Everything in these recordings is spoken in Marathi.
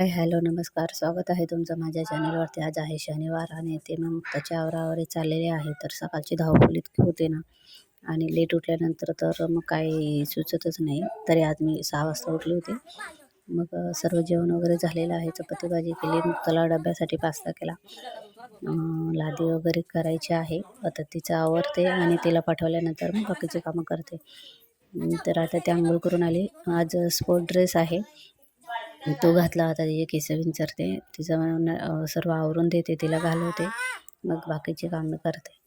हाय हॅलो नमस्कार. स्वागत आहे तुमचं माझ्या चॅनलवरती. आज आहे शनिवार आणि ते मग त्याच्या आवराआवरी चाललेले आहे. तर सकाळची धावपळ इतकी होते ना आणि लेट उठल्यानंतर तर मग काही सुचतच नाही. तरी आज मी सहा वाजता उठले होते. मग सर्व जेवण वगैरे झालेलं आहे. चपाती भाजी केली. मग त्याला डब्यासाठी पास्ता केला. लादी वगैरे करायची आहे. आता तिचं आवरते आणि तिला पाठवल्यानंतर मग बाकीचे कामं करते. तर आता ते आंघोळ करून आली. आज स्पोर्ट ड्रेस आहे. तो घातला होता तिचे केस विंचरते. तिचं न- सर्व आवरून देते तिला घालवते. मग बाकीची कामं करते.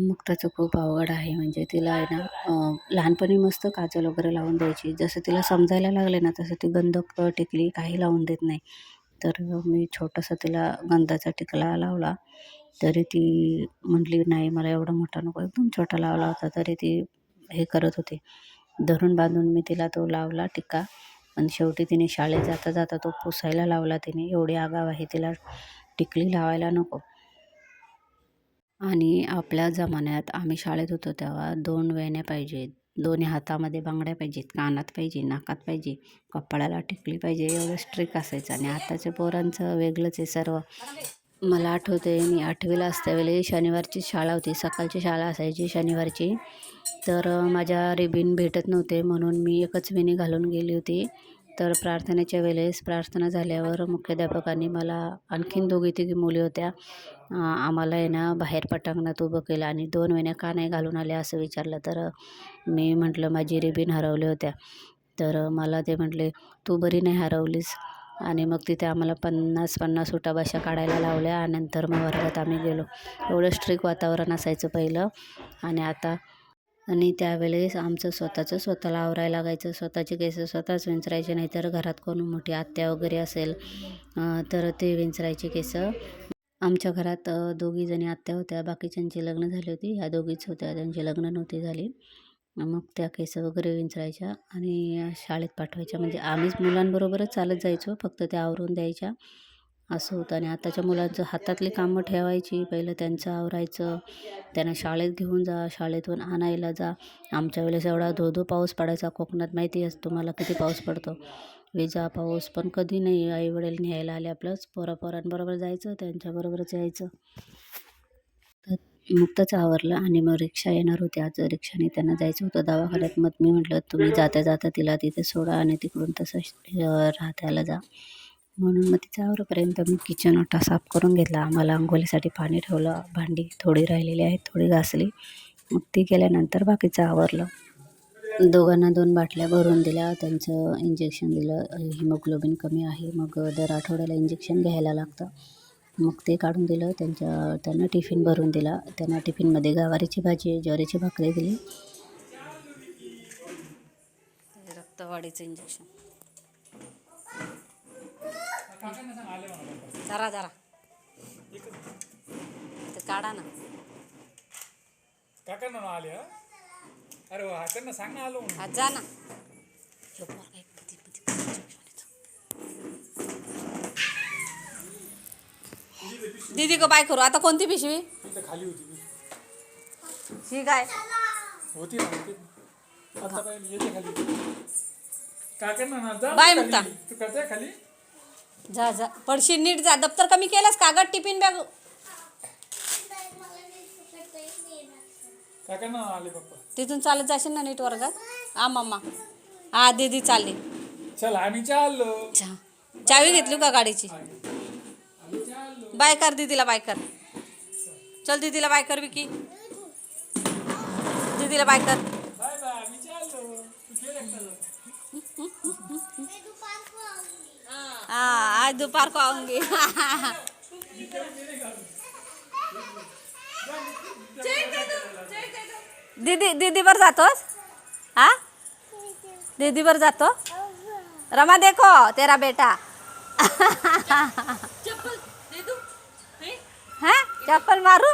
मग त्याचं खूप अवघड आहे. म्हणजे तिला आहे ना लहानपणी मस्त काजल वगैरे लावून द्यायची. जसं तिला समजायला लागले ना तसं ती गंध टिकली काही लावून देत नाही. तर मी छोटासा तिला गंधाचा टिकला लावला. तरी ती म्हटली नाही मला एवढा मोठा नको. एकदम छोटा लावला होता. तरी ती हे करत होती. धरून बांधून मी तिला तो लावला टिका पण शेवटी तिने शाळेत जाता जाता तो पुसायला लावला तिने. एवढी आगाव आहे तिला टिकली लावायला नको. आणि आपल्या जमान्यात आम्ही शाळेत होतो तेव्हा दोन वेण्या पाहिजेत. दोन्ही हातामध्ये बांगड्या पाहिजेत कानात पाहिजे नाकात पाहिजे कपाळाला टिकली पाहिजे एवढं स्ट्रिक असायचं. आणि आताच्या पोरांचं वेगळंच आहे सर्व. मला आठवते मी आठवीला असतेवेळी शनिवारची शाळा होती. सकाळची शाळा असायची शनिवारची. तर माझ्या रिबीन भेटत नव्हते म्हणून मी एकच विणी घालून गेली होती. तर प्रार्थनेच्या वेळेस प्रार्थना झाल्यावर मुख्याध्यापकांनी मला आणखीन दोघी तिघी मुली होत्या. आम्हाला आहे ना बाहेर पटांगणात उभं केलं आणि दोन महिन्या का नाही घालून आल्या असं विचारलं तर मी म्हटलं माझी रिबीन हरवली होत्या. तर मला ते म्हटले तू बरी नाही हरवलीस. आणि मग तिथे आम्हाला पन्नास पन्नास उठाभाषा काढायला लावल्या आणि नंतर मग वर्गात आम्ही गेलो. एवढं स्ट्रिक वातावरण असायचं पहिलं. आणि आता आणि त्यावेळेस आमचं स्वतःचं स्वतःला आवरायला लागायचं. स्वतःचे केस स्वतःच विंचरायचे नाहीतर घरात कोण मोठी आत्या वगैरे असेल तर ते विंचरायचे केस. आमच्या घरात दोघीजणी दोघी जणी आत्या होत्या. बाकीच्यांची लग्न झाली होती. ह्या दोघीच होत्या. त्यांची लग्न नव्हती झाली. मग त्या केस वगैरे विंचरायच्या आणि शाळेत पाठवायच्या. म्हणजे आम्हीच मुलांबरोबरच चालत जायचो. फक्त त्या आवरून द्यायच्या. असं होतं. आणि आताच्या मुलांचं हातातली कामं ठेवायची. पहिलं त्यांचं आवरायचं. त्यांना शाळेत घेऊन जा. शाळेतून आणायला जा. आमच्या वेळेस एवढा धो धो पाऊस पडायचा. कोकणात माहिती आहे तुम्हाला किती पाऊस पडतो. विजा पाऊस पण कधी नाही. आईवडील न्यायला आले आपलंच. पोरापोरांबरोबर जायचं. त्यांच्याबरोबरच यायचं. तर नुकतंच आवरलं आणि मग रिक्षा येणार होती. आज रिक्षाने त्यांना जायचं होतं. दवाखान्यात मग मी म्हटलं तुम्ही जाता जाता तिला तिथे सोडा आणि तिकडून तसं राहत्याला जा. म्हणून मग तिच्या आवरापर्यंत मी किचन ओटा साफ करून घेतला. आम्हाला अंघोळीसाठी पाणी ठेवलं भांडी थोडी राहिलेली आहेत थोडी घासली. मग ती केल्यानंतर बाकीचं आवरलं. दोघांना दोन बाटल्या भरून दिल्या. त्यांचं इंजेक्शन दिलं. हिमोग्लोबिन कमी आहे. मग दर आठवड्याला इंजेक्शन घ्यायला लागतं. मग ते काढून दिलं. त्यांच्या त्यांना टिफिन भरून दिला. त्यांना टिफिनमध्ये गवारीची भाजी ज्वारीची भाकरी दिली. रक्तवाढीचं इंजेक्शन जरा जरा ते काढा ना काकांना ना आले हा? अरे वा त्यांना सांग ना आलो. आज जा ना ह्यो पोरगा एक कधी- कधी- कधी injection येतं. दीदी को बाय करू आता कोणती पिशवी तिथं खाली होती ती. ही काय होती ना होती. आता येते खाली काकांना ना जा बाय खाली. मुक्ता. तू करते खाली जा जा. पडशील नीट जा. दप्तर कमी केलंस कागद टिफिन बॅग? काकांना आले पप्पा. तिथून चालत जाशील ना नीट वर्गात हा मम्मा हा दीदी चालली. चल आम्ही चाललो. चा. चावी घेतली का गाडीची? बाय कर दीदीला बाय कर. चल दीदीला बाय कर विकी. दीदीला बाय कर. Bye bye. मी चाललो. तू खेळ एकटा हाँ आज दोपहर को आऊंगी दीदी दीदी बर जातोस? हा? दीदी बर जातो? रमा देखो तेरा बेटा. हा? चप्पल मारू?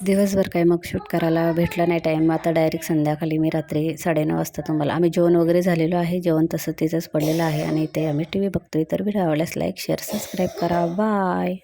दिवसभर काही मग शूट करायला भेटलं नाही टाईम आता डायरेक्ट संध्याकाळी मी रात्री साडेनऊ वाजता तुम्हाला आम्ही जेवण वगैरे झालेलो आहे जेवण तसं तिथंच पडलेलं आहे आणि इथे आम्ही टी व्ही बघतोय. तर व्हिडिओ आवडल्यास लाईक शेअर सबस्क्राईब करा. बाय